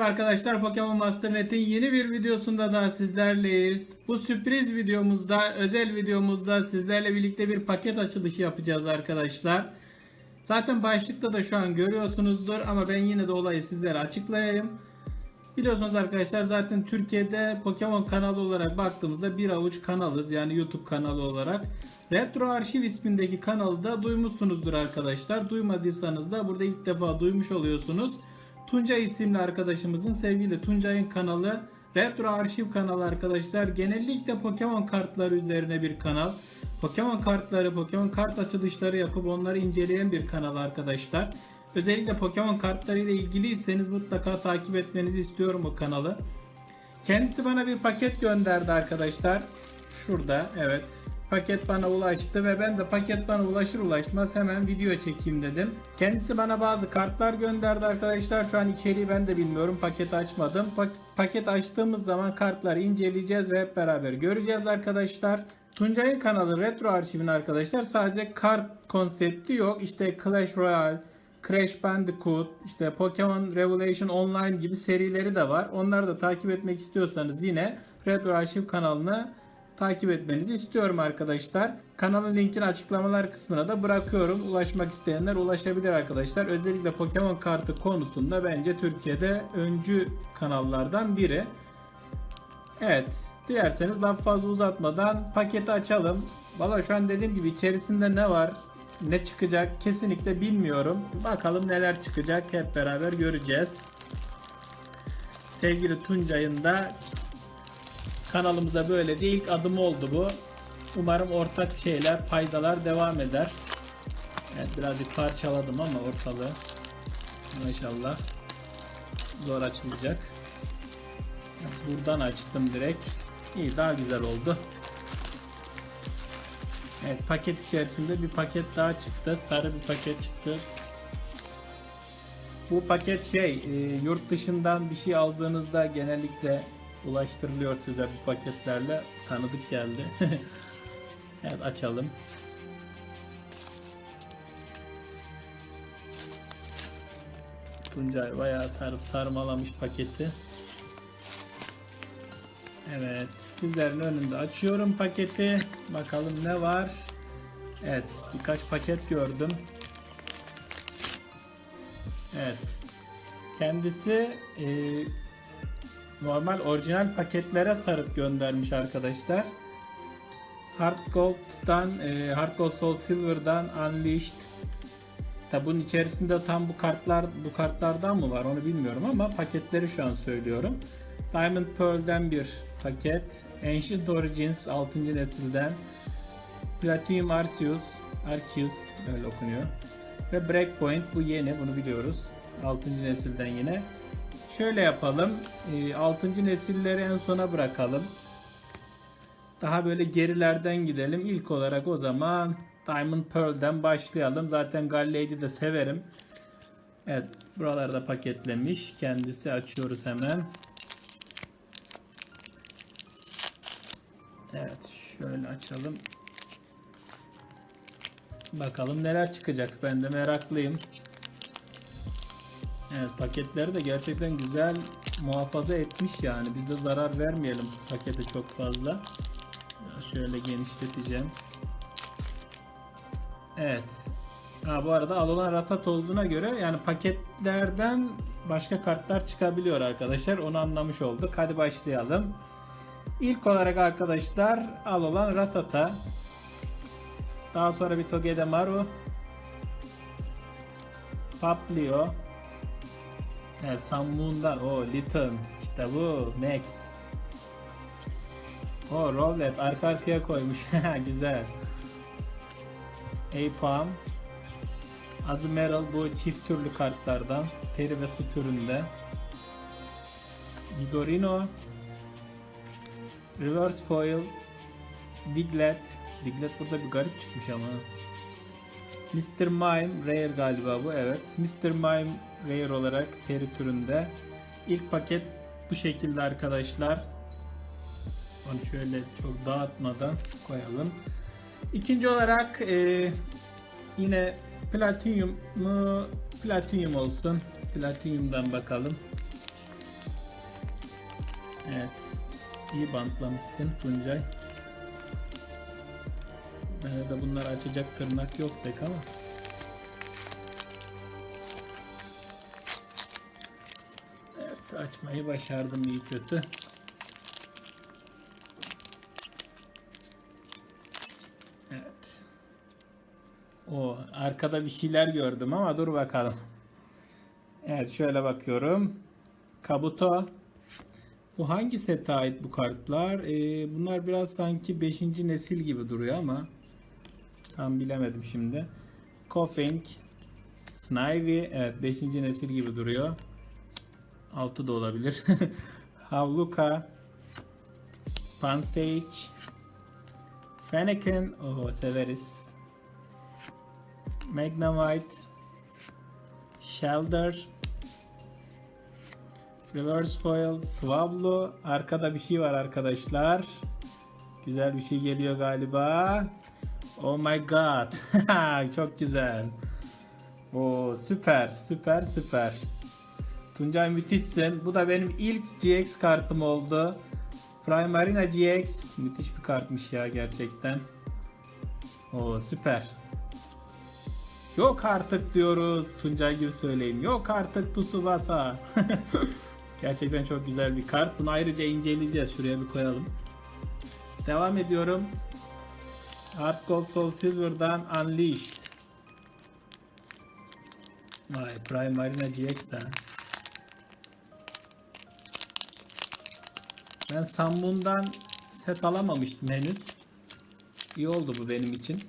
Merhaba arkadaşlar Pokemon Master Net'in yeni bir videosunda da sizlerleyiz. Bu sürpriz videomuzda, özel videomuzda sizlerle birlikte bir paket açılışı yapacağız arkadaşlar. Zaten başlıkta da şu an görüyorsunuzdur ama ben yine de olayı sizlere açıklayayım. Biliyorsunuz arkadaşlar zaten Türkiye'de Pokemon kanalı olarak baktığımızda bir avuç kanalız yani YouTube kanalı olarak. Retro Arşiv ismindeki kanalı da duymuşsunuzdur arkadaşlar. Duymadıysanız da burada ilk defa duymuş oluyorsunuz. Tuncay isimli arkadaşımızın sevgili Tuncay'ın kanalı Retro Arşiv kanalı arkadaşlar. Genellikle Pokemon kartları üzerine bir kanal. Pokemon kartları, Pokemon kart açılışları yapıp onları inceleyen bir kanal arkadaşlar. Özellikle Pokemon kartları ile ilgiliyseniz mutlaka takip etmenizi istiyorum o kanalı. Kendisi bana bir paket gönderdi arkadaşlar. Şurada evet. Paket bana ulaştı ve ben de paket bana ulaşır ulaşmaz hemen video çekeyim dedim. Kendisi bana bazı kartlar gönderdi arkadaşlar. Şu an içeriği ben de bilmiyorum. Paket açmadım. Pa- paket açtığımız zaman kartları inceleyeceğiz ve hep beraber göreceğiz arkadaşlar. Tuncay'ın kanalı Retro Arşivin arkadaşlar sadece kart konsepti yok. İşte Clash Royale, Crash Bandicoot, işte Pokemon Revelation Online gibi serileri de var. Onları da takip etmek istiyorsanız yine Retro Arşiv kanalını takip etmenizi istiyorum arkadaşlar. Kanalın linkini açıklamalar kısmına da bırakıyorum. Ulaşmak isteyenler ulaşabilir arkadaşlar. Özellikle Pokemon kartı konusunda bence Türkiye'de öncü kanallardan biri. Evet, dilerseniz daha fazla uzatmadan paketi açalım. Valla şu an dediğim gibi içerisinde ne var, ne çıkacak kesinlikle bilmiyorum. Bakalım neler çıkacak hep beraber göreceğiz. Sevgili Tuncay'ın da kanalımıza böyle de ilk adım oldu bu. Umarım ortak şeyler, paydalar devam eder. Evet birazcık parçaladım ama ortalığı. Maşallah. Zor açılacak. Buradan açtım direkt. İyi daha güzel oldu. Evet paket içerisinde bir paket daha çıktı. Sarı bir paket çıktı. Bu paket şey e, yurt dışından bir şey aldığınızda genellikle ulaştırılıyor size bu paketlerle. Tanıdık geldi. evet açalım. Tuncay bayağı sarıp sarmalamış paketi. Evet, sizlerin önünde açıyorum paketi. Bakalım ne var. Evet, birkaç paket gördüm. Evet. Kendisi e, normal orijinal paketlere sarıp göndermiş arkadaşlar. Hard Gold'dan, e, Hard Gold Soul Silver'dan Unleashed. Tabi bunun içerisinde tam bu kartlar bu kartlardan mı var onu bilmiyorum ama paketleri şu an söylüyorum. Diamond Pearl'den bir paket. Ancient Origins 6. nesilden. Platinum Arceus, Arceus öyle okunuyor. Ve Breakpoint bu yeni bunu biliyoruz. 6. nesilden yine. Şöyle yapalım. 6. nesilleri en sona bırakalım. Daha böyle gerilerden gidelim. İlk olarak o zaman Diamond Pearl'den başlayalım. Zaten Galleyd'i de severim. Evet buralarda paketlemiş. Kendisi açıyoruz hemen. Evet şöyle açalım. Bakalım neler çıkacak. Ben de meraklıyım. Evet paketleri de gerçekten güzel muhafaza etmiş yani. Biz de zarar vermeyelim pakete çok fazla. Şöyle genişleteceğim. Evet. Ha, bu arada Alolan Ratat olduğuna göre yani paketlerden başka kartlar çıkabiliyor arkadaşlar. Onu anlamış olduk. Hadi başlayalım. İlk olarak arkadaşlar Alolan Ratata. Daha sonra bir Togedemaru. Paplio. Evet, Sammoon'dan. O Litten. İşte bu. Max. O Rowlet arka arkaya koymuş. Güzel. Apam. Azumarill bu çift türlü kartlardan. Peri ve su türünde. Vigorino. Reverse Foil. Diglett. Diglett burada bir garip çıkmış ama. Mr. Mime Rare galiba bu evet. Mr. Mime Rare olarak peri türünde. İlk paket bu şekilde arkadaşlar. Onu şöyle çok dağıtmadan koyalım. İkinci olarak e, yine Platinum mu Platinum olsun. Platinum'dan bakalım. Evet. İyi bantlamışsın Tuncay. Nerede bunlar açacak tırnak yok pek ama. Açmayı başardım iyi kötü. Evet. O arkada bir şeyler gördüm ama dur bakalım. Evet şöyle bakıyorum. Kabuto. Bu hangi sete ait bu kartlar? Ee, bunlar biraz sanki 5. nesil gibi duruyor ama tam bilemedim şimdi. Koffing, Snivy, evet 5. nesil gibi duruyor. 6 da olabilir. Havluka, Pansage, Fennekin, oh severiz. Magnemite, Shelder, Reverse Foil, Swablu. Arkada bir şey var arkadaşlar. Güzel bir şey geliyor galiba. Oh my god. Çok güzel. Oo süper, süper, süper. Tuncay müthişsin. Bu da benim ilk GX kartım oldu. Primarina GX. Müthiş bir kartmış ya gerçekten. Oo süper. Yok artık diyoruz. Tuncay gibi söyleyeyim. Yok artık Tsubasa. Gerçekten çok güzel bir kart. Bunu ayrıca inceleyeceğiz. Şuraya bir koyalım. Devam ediyorum. Hard Gold Soul Silver'dan Unleashed. Vay Primarina GX'den. Ben Sammun'dan set alamamıştım henüz. İyi oldu bu benim için.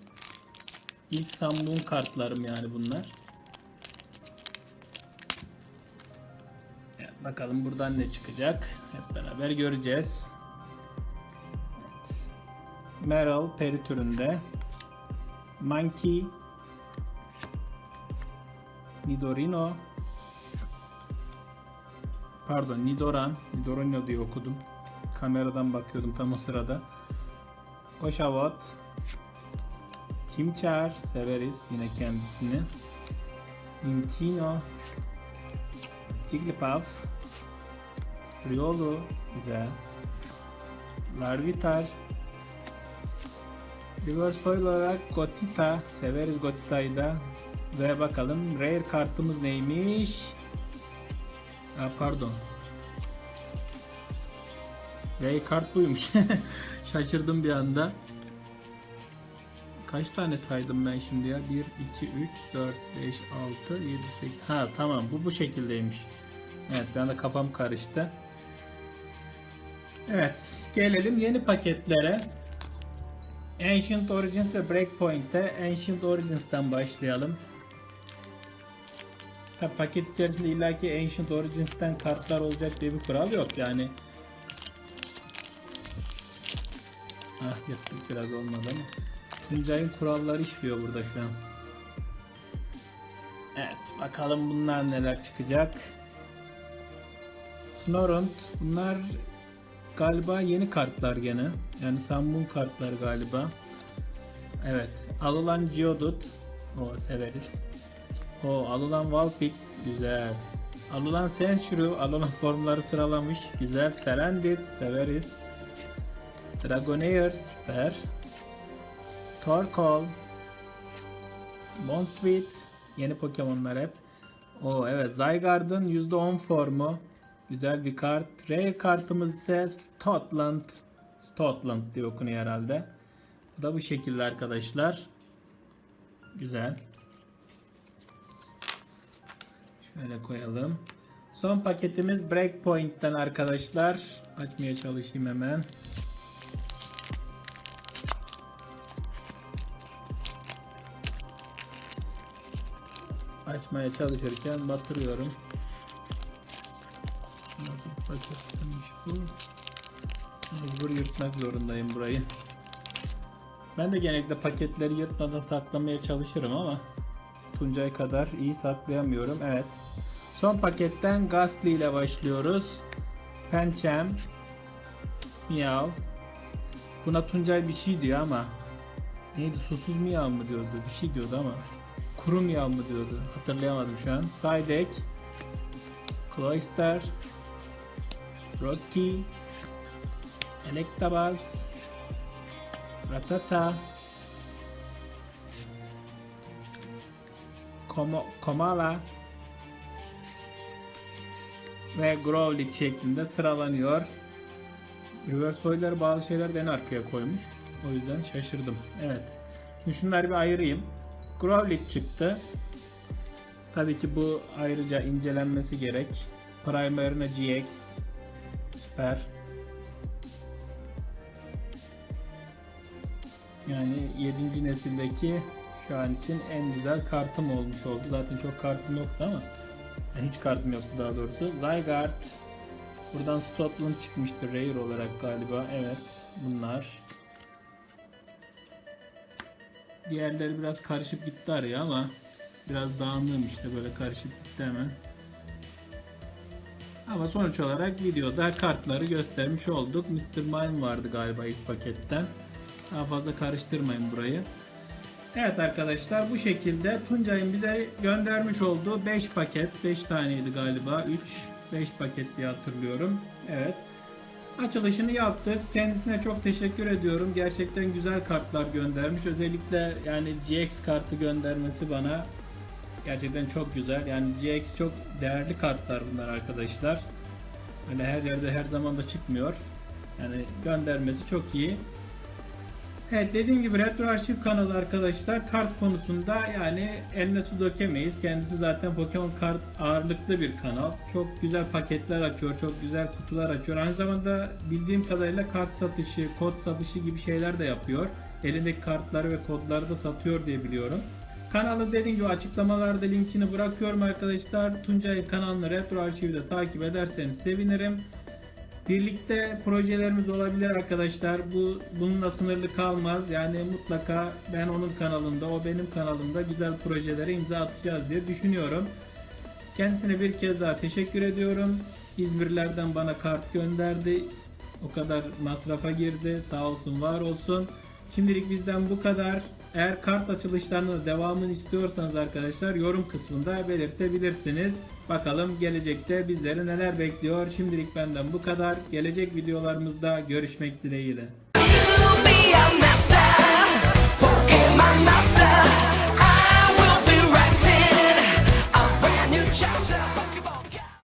İlk Sammun kartlarım yani bunlar. Evet, bakalım buradan ne çıkacak. Hep beraber göreceğiz. Evet. Meryl peri türünde. Monkey. Nidorino. Pardon Nidoran. Nidorino diye okudum. Kameradan bakıyordum tam o sırada. Oshawott. Chimchar severiz yine kendisini. Minchino. Jigglypuff. Riolu güzel. Larvitar. Reverse foil olarak Gotita. Severiz Gotita'yı da. Ve bakalım rare kartımız neymiş? Ha, pardon. Rare kart buymuş. Şaşırdım bir anda. Kaç tane saydım ben şimdi ya? 1, 2, 3, 4, 5, 6, 7, 8. Ha tamam bu bu şekildeymiş. Evet bir anda kafam karıştı. Evet gelelim yeni paketlere. Ancient Origins ve Breakpoint'te Ancient Origins'ten başlayalım. Tabi paket içerisinde illaki Ancient Origins'ten kartlar olacak diye bir kural yok yani. Ah yırttık biraz olmadı ama. Tuncay'ın kuralları işliyor burada şu an. Evet bakalım bunlar neler çıkacak. Snorunt bunlar galiba yeni kartlar gene. Yani Sambun kartlar galiba. Evet. Alılan Geodude. O severiz. O alılan Valpix. Güzel. Alılan Senshiru. Alınan formları sıralamış. Güzel. Serendit. Severiz. Dragonair. Süper. Torkoal. Bonsweet. Yeni Pokemon'lar hep. O evet. Zygarde'ın %10 formu. Güzel bir kart. Rare kartımız ise Stotland. Stotland diye okunuyor herhalde. Bu da bu şekilde arkadaşlar. Güzel. Şöyle koyalım. Son paketimiz Breakpoint'ten arkadaşlar. Açmaya çalışayım hemen. Açmaya çalışırken batırıyorum. Nasıl paketmiş bu? Mecbur yırtmak zorundayım burayı. Ben de genellikle paketleri yırtmadan saklamaya çalışırım ama Tuncay kadar iyi saklayamıyorum. Evet. Son paketten Gastly ile başlıyoruz. Pençem. Miyav. Buna Tuncay bir şey diyor ama neydi susuz miyav mı diyordu bir şey diyordu ama kuru miyav mı diyordu hatırlayamadım şu an. Psyduck. Cloyster. Rocky. Electabuzz, Ratata, Komo, Komala ve Growlithe şeklinde sıralanıyor. Reverse oyları bazı şeyler en arkaya koymuş. O yüzden şaşırdım. Evet. Şimdi şunları bir ayırayım. Growlithe çıktı. Tabii ki bu ayrıca incelenmesi gerek. Primarina GX süper. Yani 7. nesildeki şu an için en güzel kartım olmuş oldu. Zaten çok kartım yoktu ama yani hiç kartım yoktu daha doğrusu. Zygarde Buradan Stoutland çıkmıştır Rare olarak galiba. Evet bunlar. Diğerleri biraz karışıp gitti araya ama biraz dağınığım işte böyle karışıp gitti hemen. Ama sonuç olarak videoda kartları göstermiş olduk. Mr. Mime vardı galiba ilk paketten. Daha fazla karıştırmayın burayı. Evet arkadaşlar bu şekilde Tuncay'ın bize göndermiş olduğu 5 paket 5 taneydi galiba 3 5 paket diye hatırlıyorum. Evet. Açılışını yaptık. Kendisine çok teşekkür ediyorum. Gerçekten güzel kartlar göndermiş. Özellikle yani GX kartı göndermesi bana gerçekten çok güzel. Yani GX çok değerli kartlar bunlar arkadaşlar. Öyle her yerde her zaman da çıkmıyor. Yani göndermesi çok iyi. Evet dediğim gibi Retro Arşiv kanalı arkadaşlar kart konusunda yani eline su dökemeyiz. Kendisi zaten Pokemon kart ağırlıklı bir kanal. Çok güzel paketler açıyor, çok güzel kutular açıyor. Aynı zamanda bildiğim kadarıyla kart satışı, kod satışı gibi şeyler de yapıyor. Elindeki kartları ve kodları da satıyor diye biliyorum. Kanalı dediğim gibi açıklamalarda linkini bırakıyorum arkadaşlar. Tuncay kanalını Retro Arşiv'de takip ederseniz sevinirim. Birlikte projelerimiz olabilir arkadaşlar. Bu bununla sınırlı kalmaz. Yani mutlaka ben onun kanalında, o benim kanalımda güzel projelere imza atacağız diye düşünüyorum. Kendisine bir kez daha teşekkür ediyorum. İzmirlerden bana kart gönderdi. O kadar masrafa girdi. Sağ olsun, var olsun. Şimdilik bizden bu kadar. Eğer kart açılışlarının devamını istiyorsanız arkadaşlar yorum kısmında belirtebilirsiniz. Bakalım gelecekte bizleri neler bekliyor. Şimdilik benden bu kadar. Gelecek videolarımızda görüşmek dileğiyle.